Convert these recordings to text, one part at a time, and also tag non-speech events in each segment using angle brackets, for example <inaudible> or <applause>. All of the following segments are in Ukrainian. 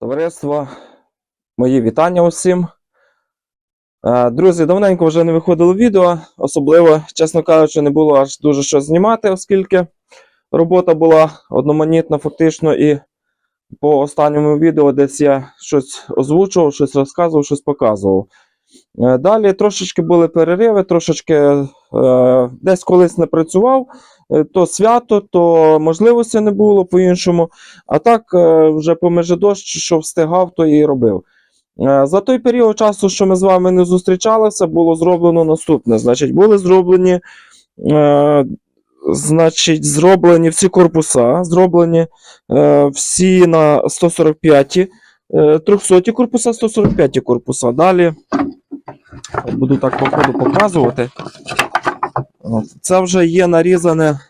Товариство, мої вітання усім. Е, Друзі, давненько вже не виходило відео, особливо, чесно кажучи, не було аж дуже що знімати, оскільки робота була одноманітна, фактично, і по останньому відео десь я щось озвучував, щось розказував, щось показував. Е, Далі трошечки були перериви, трошечки е, десь колись не працював, то свято, то можливості не було по-іншому. А так, е, вже по межі дощ, що встигав, то і робив. Е, За той період часу, що ми з вами не зустрічалися, було зроблено наступне. Значить, були зроблені, е, значить, зроблені всі корпуса, зроблені е, всі на 145, е, 300 корпуса, 145 корпуса. Далі буду так по ходу показувати. От, Це вже є нарізане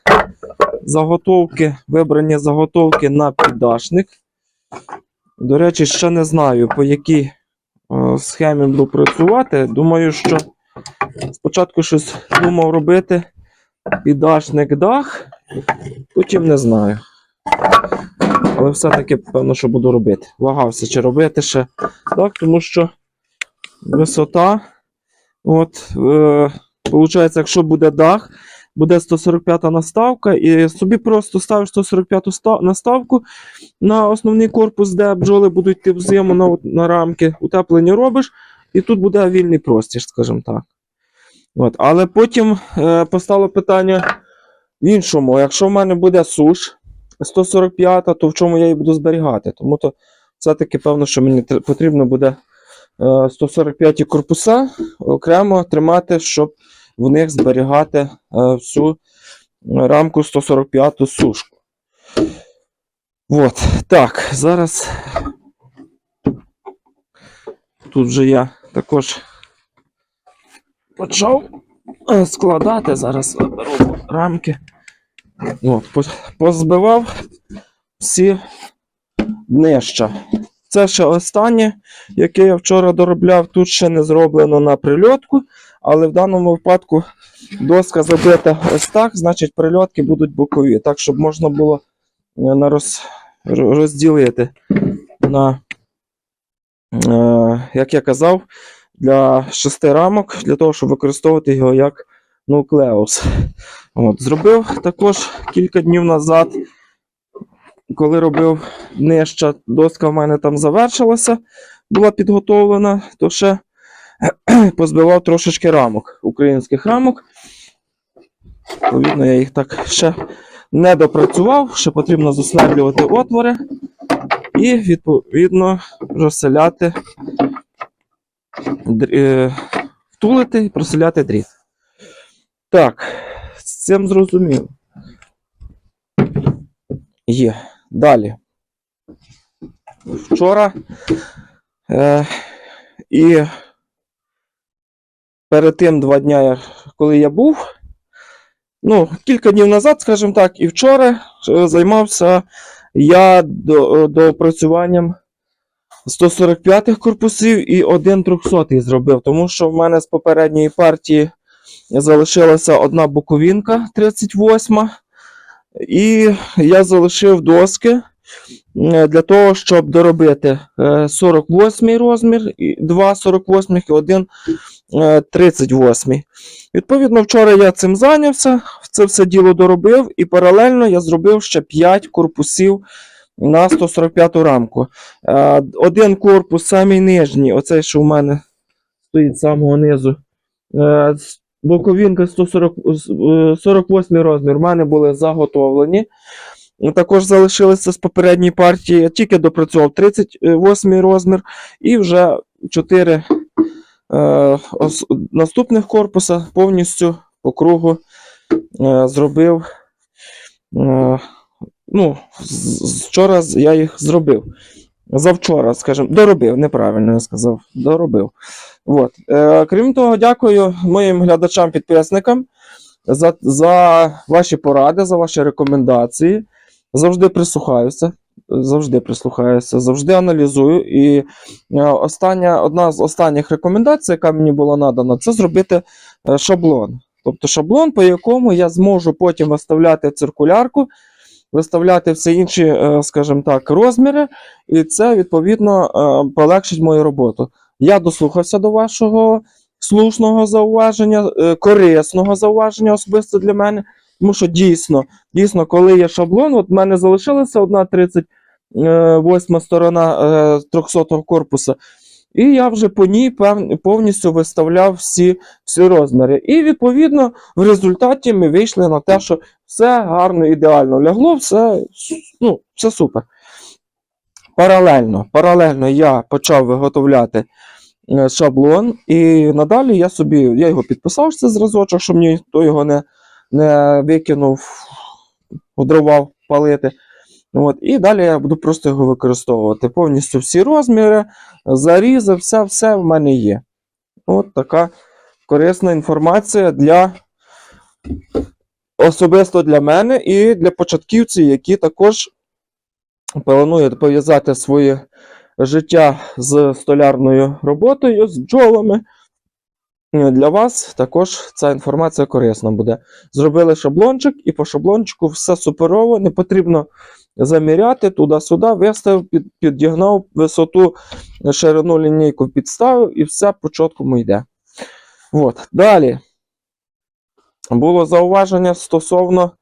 заготовки, вибрані заготовки на піддашник. До речі, ще не знаю, по якій е, схемі буду працювати. Думаю, що спочатку щось думав робити піддашник дах, потім не знаю. Але все-таки, певно, що буду робити. Вагався, чи робити ще так, тому що висота. От, е, Получається, якщо буде дах, буде 145 наставка, і собі просто ставиш 145 наставку на основний корпус, де бджоли будуть йти в зиму на, на рамки, утеплення робиш, і тут буде вільний простір, скажімо так. От. Але потім е, постало питання в іншому: якщо в мене буде суш 145, то в чому я її буду зберігати? Тому то все-таки певно, що мені потрібно буде 145 корпуса окремо тримати, щоб в них зберігати е, всю рамку 145 сушку. От, так, зараз тут вже я також почав е, складати. Зараз беру рамки. От, позбивав всі днища. Це ще останнє, яке я вчора доробляв. Тут ще не зроблено на прильотку, але в даному випадку доска забита ось так, значить прильотки будуть бокові. Так, щоб можна було е, роз, розділити на, е, як я казав, для шести рамок, для того, щоб використовувати його як нуклеус. От, зробив також кілька днів назад, коли робив нижча, доска в мене там завершилася, була підготовлена, то ще <clears throat> позбивав трошечки рамок, українських рамок. Відповідно, я їх так ще не допрацював, ще потрібно засверлювати отвори і, відповідно, розселяти, е, втулити і проселяти дріт. Так, з цим зрозуміло. Є. Далі. Вчора е, і перед тим два дня, коли я був, ну, кілька днів назад, скажімо так, і вчора е, займався я до, до опрацюванням 145 корпусів і один 300-й зробив, тому що в мене з попередньої партії залишилася одна боковинка 38, і я залишив доски е, для того, щоб доробити е, 48 розмір, і два 48 і один е, 38. Відповідно, вчора я цим зайнявся, це все діло доробив, і паралельно я зробив ще 5 корпусів на 145 рамку. Е, Один корпус, самий нижній, оцей, що в мене стоїть з самого низу. Е, Боковинка 140, е, 48 розмір, в мене були заготовлені. Також залишилися з попередньої партії. Тільки допрацював 38 розмір і вже 4 е, наступних корпуса повністю по кругу е, зробив. Е, ну, вчора я їх зробив. Завчора, скажімо, доробив, неправильно я сказав, доробив. От. Е, крім того, дякую моїм глядачам-підписникам за, за ваші поради, за ваші рекомендації. Завжди прислухаюся. Завжди прислухаюся, завжди аналізую. І е, остання, одна з останніх рекомендацій, яка мені була надана, це зробити е, шаблон. Тобто шаблон, по якому я зможу потім виставляти циркулярку виставляти все інші, е, скажімо так, розміри, і це відповідно е, полегшить мою роботу. Я дослухався до вашого слушного зауваження, е, корисного зауваження особисто для мене. Тому що дійсно, дійсно, коли є шаблон, от в мене залишилася одна 38 сторона е, 300 корпуса, і я вже по ній повністю виставляв всі, всі розміри. І відповідно в результаті ми вийшли на те, що все гарно, ідеально лягло, все, ну, все супер. Паралельно, паралельно я почав виготовляти е, шаблон, і надалі я собі я його підписав, це зразочок, щоб мені хто його не, не викинув, одрував палити. От, і далі я буду просто його використовувати. Повністю всі розміри, зарізи, все, все в мене є. От така корисна інформація для особисто для мене і для початківців, які також планують пов'язати своє життя з столярною роботою, з бджолами. Для вас також ця інформація корисна буде. Зробили шаблончик, і по шаблончику все суперово, не потрібно заміряти туди-сюди, виставив, під, підігнав висоту, ширину лінійку підставив, і все по чіткому йде. От. Далі було зауваження стосовно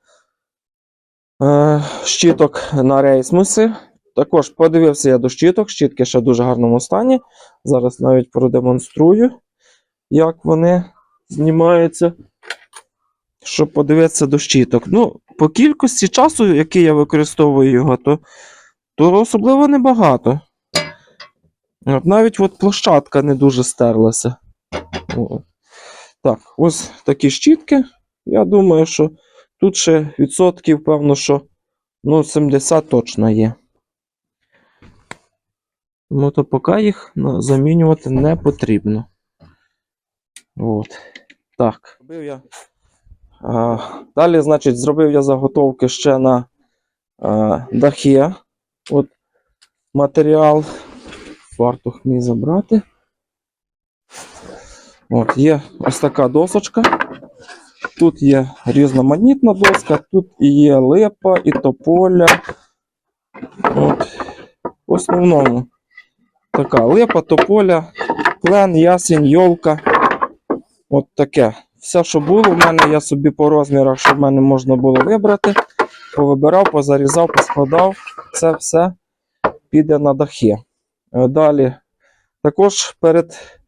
е, щіток на рейсмуси. Також подивився я до щіток, щітки ще в дуже гарному стані. Зараз навіть продемонструю, як вони знімаються. Щоб подивитися до щіток. Ну, по кількості часу, який я використовую його, то, то особливо небагато. От навіть от площадка не дуже стерлася. О. Так, ось такі щітки. Я думаю, що тут ще відсотків, певно, що ну, 70 точно є. Тому то поки їх ну, замінювати не потрібно. От. Так. Робив я. А, далі, значить, зробив я заготовки ще на а, дахи. От матеріал. Фартух мій забрати. От, є ось така досочка. Тут є різноманітна доска, тут і є липа, і тополя. От. В основному така липа, тополя, клен, ясень, йолка. От таке. Все, що було в мене, я собі по розмірах, що в мене можна було вибрати, повибирав, позарізав, поскладав. Це все піде на дахи. Е, Далі, також перед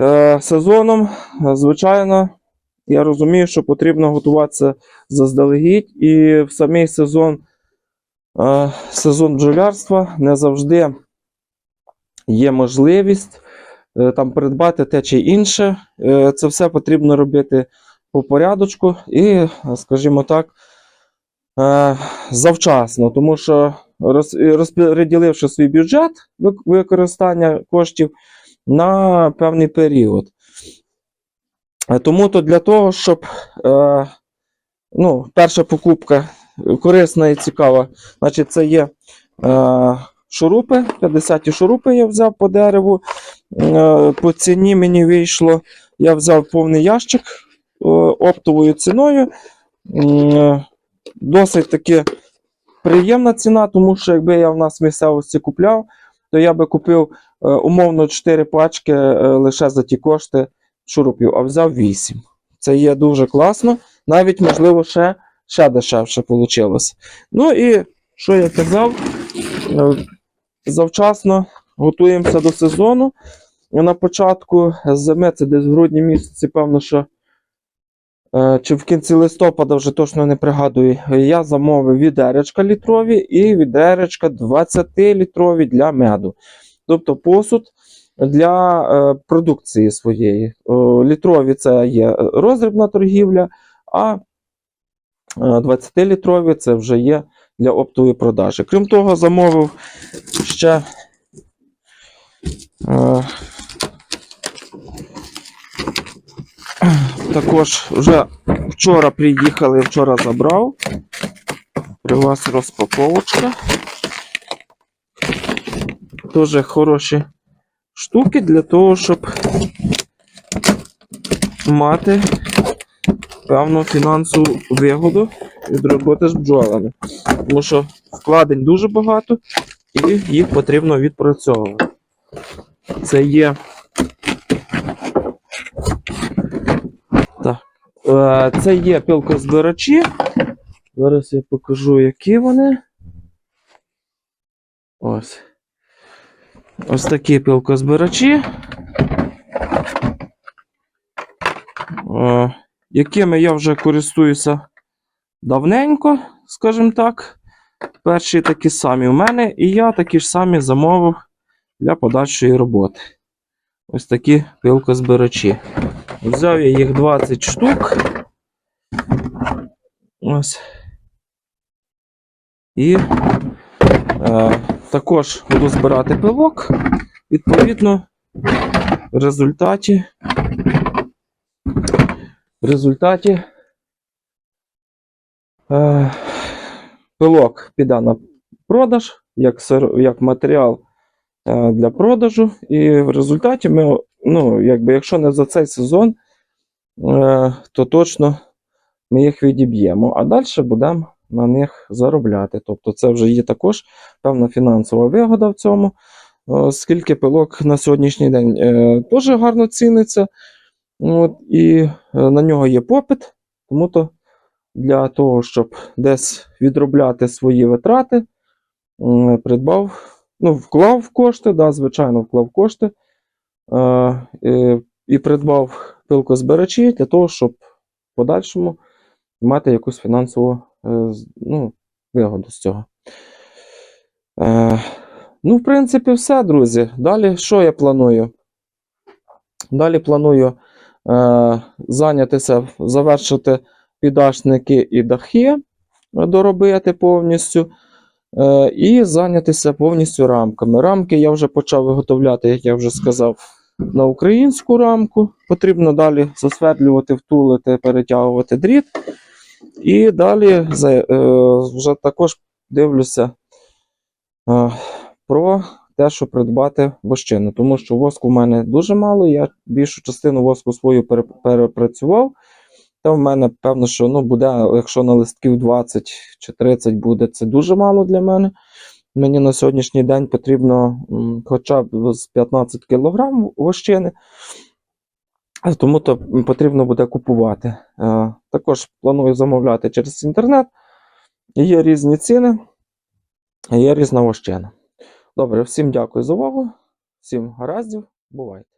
е, сезоном, е, звичайно, я розумію, що потрібно готуватися заздалегідь, і в самий сезон, е, сезон бджолярства не завжди є можливість е, там придбати те чи інше. Е, Це все потрібно робити по порядочку і, скажімо так, е, завчасно, тому що роз- розподіливши свій бюджет використання коштів на певний період. Е, Тому то для того, щоб е, ну, перша покупка корисна і цікава, значить, це є е, шурупи, 50 шурупи я взяв по дереву. Е, по ціні мені вийшло, я взяв повний ящик е, оптовою ціною. Е, Досить таки приємна ціна, тому що якби я в нас в місцевості купляв, то я би купив е, умовно 4 пачки е, лише за ті кошти шурупів, а взяв 8. Це є дуже класно. Навіть, можливо, ще, ще дешевше вийшло. Ну і що я казав, е, завчасно готуємося до сезону. На початку зими, це десь в грудні місяці, певно, що е, чи в кінці листопада вже точно не пригадую, я замовив відеречка літрові і відеречка 20-літрові для меду. Тобто посуд для е, продукції своєї. О, літрові це є роздрібна торгівля, а 20-літрові це вже є для оптової продажі. Крім того, замовив ще е, також вже вчора приїхали, вчора забрав. При вас розпаковочка. Дуже хороші штуки для того, щоб мати певну фінансову вигоду від роботи з бджолами. Тому що вкладень дуже багато і їх потрібно відпрацьовувати. Це є. Так. Е, Це є пилкозбирачі. Зараз я покажу, які вони. Ось. Ось такі пилкозбирачі. Якими я вже користуюся давненько, скажімо так. Перші такі самі у мене, і я такі ж самі замовив для подальшої роботи. Ось такі пилкозбирачі. Взяв я їх 20 штук. Ось. І е, також буду збирати пилок. Відповідно, в результаті. В результаті е, пилок піде на продаж як, як матеріал е, для продажу. І в результаті ми, ну, якби, якщо не за цей сезон, е, то точно ми їх відіб'ємо. А далі будемо на них заробляти. Тобто це вже є також певна фінансова вигода в цьому. Оскільки пилок на сьогоднішній день е, теж гарно ціниться. От, і е, на нього є попит. Тому то для того, щоб десь відробляти свої витрати, придбав, ну, вклав кошти, да, звичайно, вклав кошти е, і, придбав пилкозбирачі для того, щоб в подальшому мати якусь фінансову е, ну, вигоду з цього. Е, ну, в принципі, все, друзі. Далі що я планую? Далі планую е, зайнятися, завершити підашники і дахи, е, доробити повністю. Е, і зайнятися повністю рамками. Рамки я вже почав виготовляти, як я вже сказав, на українську рамку. Потрібно далі засвердлювати, втулити, перетягувати дріт. І далі е, вже також дивлюся е, про те, що придбати вощину. Тому що воску в мене дуже мало. Я більшу частину воску свою перепрацював. Та в мене певно, що ну, буде, якщо на листків 20 чи 30 буде, це дуже мало для мене. Мені на сьогоднішній день потрібно хоча б з 15 кг вощини. Тому то потрібно буде купувати. Е, Також планую замовляти через інтернет. Є різні ціни, є різна вощина. Добре, всім дякую за увагу, всім гараздів, бувайте.